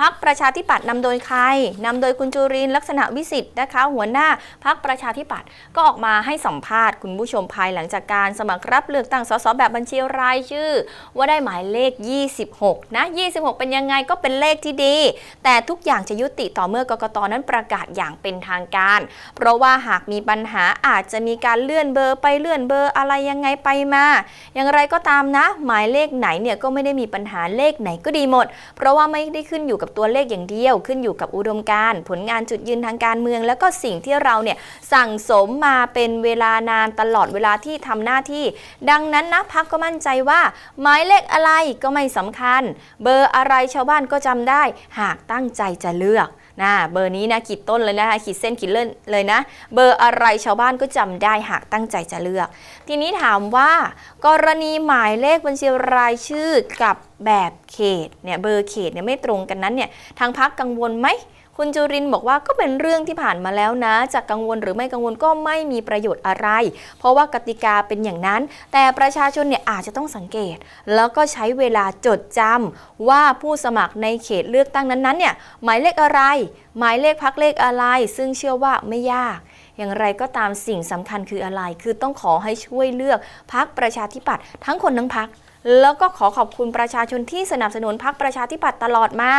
พัก ประชาธิปัตย์นำโดยใครนำโดยคุณจุรินลักษณะวิสิทธิ์นะคะ หัวหน้าพักประชาธิปัตย์ก็ออกมาให้สัมภาษณ์คุณผู้ชมภายหลังจากการสมัครรับเลือกตั้งสสแบบบัญชีรายชื่อ ว่าได้หมายเลข 26 นะ 26 เป็นยังไงก็เป็นเลขที่ดี แต่ทุกอย่างจะยุติต่อเมื่อกกตนั้นประกาศอย่างเป็นทางการ เพราะว่าหากมีปัญหาอาจจะมีการเลื่อนเบอร์ไปเลื่อนเบอร์อะไรยังไงไปมา อย่างไรก็ตามนะ หมายเลขไหนเนี่ยก็ไม่ได้มีปัญหาเลขไหนก็ดีหมด เพราะว่าไม่ได้ขึ้นอยู่กับตัวเลขอย่างเดียว ขึ้นอยู่กับอุดมการณ์ผลงานจุดยืนทางการเมือง แล้วก็สิ่งที่เราเนี่ยสั่งสมมาเป็นเวลานานตลอดเวลาที่ทำหน้าที่ ดังนั้นนะพักก็มั่นใจว่า หมายเลขอะไรก็ไม่สำคัญ เบอร์อะไรชาวบ้านก็จำได้ หากตั้งใจจะเลือก นะเบอร์นี้นะขีดต้นเลยนะคะขีดเส้นขีดเล่นเลยนะ เบอร์อะไรชาวบ้านก็จำได้หากตั้งใจจะเลือก ทีนี้ถามว่า กรณีหมายเลขบัญชีรายชื่อกับแบบเขตเนี่ยเบอร์เขตเนี่ยไม่ตรงกันนั้นเนี่ยทางพักกังวลไหม คุณจุรินบอกว่าก็เป็นเรื่องที่ผ่านมาแล้วนะจะกังวลหรือไม่กังวลก็ไม่มีประโยชน์อะไร เพราะว่ากติกาเป็นอย่างนั้น แต่ประชาชนเนี่ยอาจจะต้องสังเกต แล้วก็ใช้เวลาจดจำว่าผู้สมัครในเขตเลือกตั้งนั้นๆเนี่ยหมายเลขอะไร หมายเลขพักเลขอะไร ซึ่งเชื่อว่าไม่ยากอย่างไรก็ตามสิ่งสำคัญคืออะไร คือต้องขอให้ช่วยเลือกพักประชาธิปัตย์ทั้งคนทั้งพัก แล้วก็ขอขอบคุณประชาชนที่สนับสนุนพักประชาธิปัตย์ตลอดมา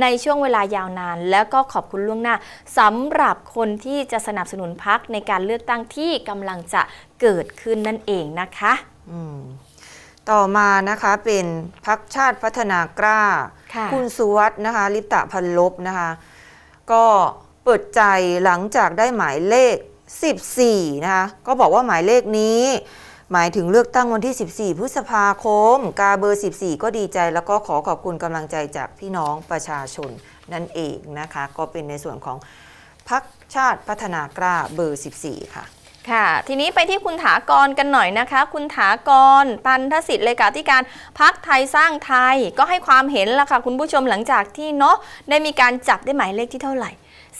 ในช่วงเวลายาวนาน แล้วก็ขอบคุณล่วงหน้าสำหรับคนที่จะสนับสนุนพักในการเลือกตั้งที่กำลังจะเกิดขึ้นนั่นเองนะคะอืมต่อมานะคะเป็นพักชาติพัฒนากล้าค่ะณสุวัสด์นะคะ ลิตะพันลบนะคะ ก็เปิดใจหลังจากได้หมายเลข 14 นะคะ ก็บอกว่าหมายเลขนี้ หมายถึงเลือกตั้งวันที่ 14 พฤษภาคม กาเบอร์ 14 ก็ดีใจแล้วก็ขอขอบคุณกำลังใจจากพี่น้องประชาชนนั่นเองนะคะ ก็เป็นในส่วนของพักชาติพัฒนากล้าเบอร์ 14 ค่ะ ค่ะ ทีนี้ไปที่คุณถากรกันหน่อยนะคะ คุณถากร ปันทสิทธิ์เลขาธิการพักไทยสร้างไทยก็ให้ความเห็นละค่ะ คุณผู้ชมหลังจากที่เนาะได้มีการจับได้หมายเลขที่เท่าไหร่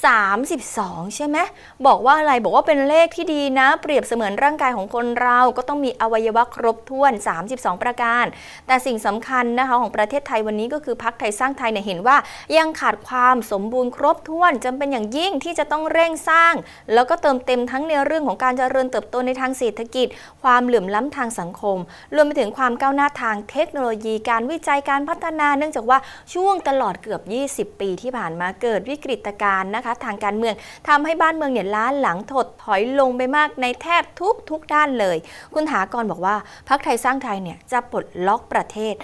32 ใช่ไหมบอกว่าอะไรบอกว่าเป็นเลขที่ดีนะ เปรียบเสมือนร่างกายของคนเราก็ต้องมีอวัยวะครบถ้วน 32 ประการ แต่สิ่งสำคัญนะคะของประเทศไทยวันนี้ก็คือพักไทยสร้างไทยเนี่ยเห็นว่ายังขาดความสมบูรณ์ครบถ้วนจำเป็นอย่างยิ่งที่จะต้องเร่งสร้าง แล้วก็เติมเต็มทั้งในเรื่องของการเจริญเติบโตในทางเศรษฐกิจ ความเหลื่อมล้ำทางสังคม รวมไปถึงความก้าวหน้าทางเทคโนโลยี การวิจัยการพัฒนา เนื่องจากว่าช่วงตลอดเกือบ 20 ปีที่ผ่านมาเกิดวิกฤตการณ์นะคะทางการเมืองทำให้บ้านเมืองเนี่ยล้าหลังถดถอยลงไปมากในแทบทุกทุกด้านเลย คุณถากรบอกว่าพักไทยสร้างไทยเนี่ยจะปลดล็อกประเทศ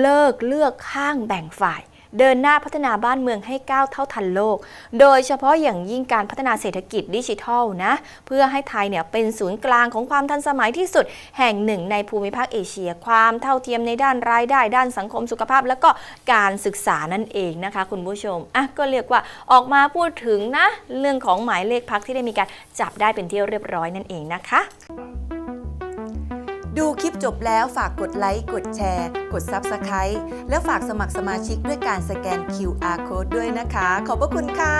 เลิกเลือกข้างแบ่งฝ่าย เดินหน้าพัฒนาบ้านเมืองให้ก้าวเท่าทันโลก โดยเฉพาะอย่างยิ่งการพัฒนาเศรษฐกิจดิจิทัลนะ เพื่อให้ไทยเนี่ยเป็นศูนย์กลางของความทันสมัยที่สุด แห่งหนึ่งในภูมิภาคเอเชีย ความเท่าเทียมในด้านรายได้ ด้านสังคมสุขภาพ แล้วก็การศึกษานั่นเองนะคะ คุณผู้ชมอะก็เรียกว่าออกมาพูดถึงนะ เรื่องของหมายเลขพักที่ได้มีการจับได้เป็นที่เรียบร้อยนั่นเองนะคะ ดูคลิปจบแล้วฝากกดไลค์ กดแชร์ กด Subscribe แล้วฝากสมัครสมาชิกด้วยการสแกน QR Code ด้วยนะคะ ขอบพระคุณค่ะ